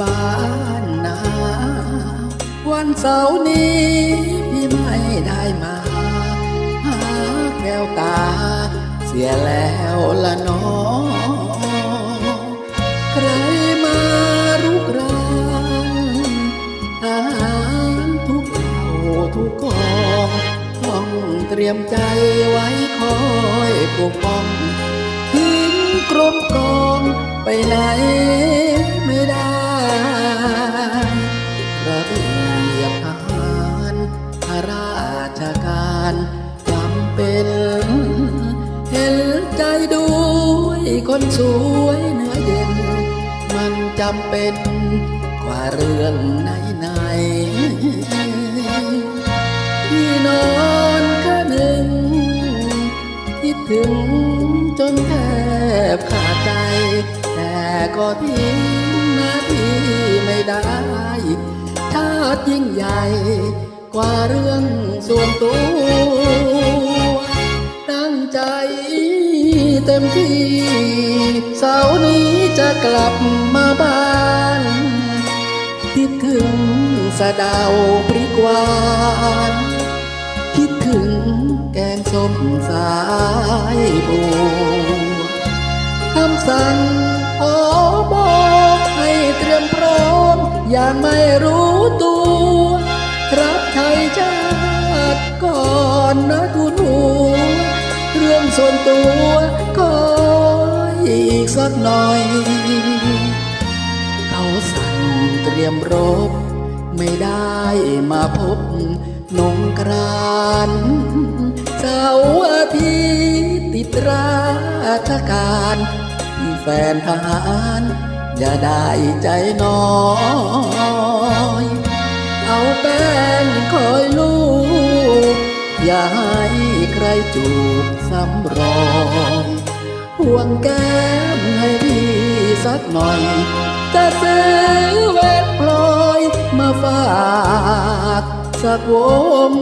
บ้านนา วันเสาร์นี้พี่ไม่ได้มา หาแก้วตา เสียแล้วละน้องใครมารุกรานอาหารทุกเท่าทุกกองต้องเตรียมใจไว้คอยปกป้องทิ้งกรมกองไปไหน คนสวยเนื้อเย็น มันจำเป็นกว่าเรื่องไหนไหนที่นอนก็หนึ่งคิดถึงจนแทบขาดใจ แต่ก็ทิ้งหน้าที่ไม่ได้ชาติยิ่งใหญ่กว่าเรื่องส่วนตัว ตั้งใจ เต็มที่ เสาร์นี้จะกลับมาบ้าน คิดถึงสะดาวปริกวาน คิดถึงแกงส้มสายบัวคำสั่งพอบอกให้เตรียมพร้อม อย่างไม่รู้ตัว รับไทยชาติก่อนนะทุ ส่วนตัวก็อีกสักหน่อย เขาสั่งเตรียมรบ ไม่ได้มาพบนงกรานเสาร์อาทิตย์ติดราชการแฟนทหารอย่าได้ใจน้อยเอาแป้งคอยลูกอย่าให้ ใครจูบซ้ำรอยห่วงแก้มให้พี่สักหน่อย จะซื้อเวทพลอยมาฝากสักวง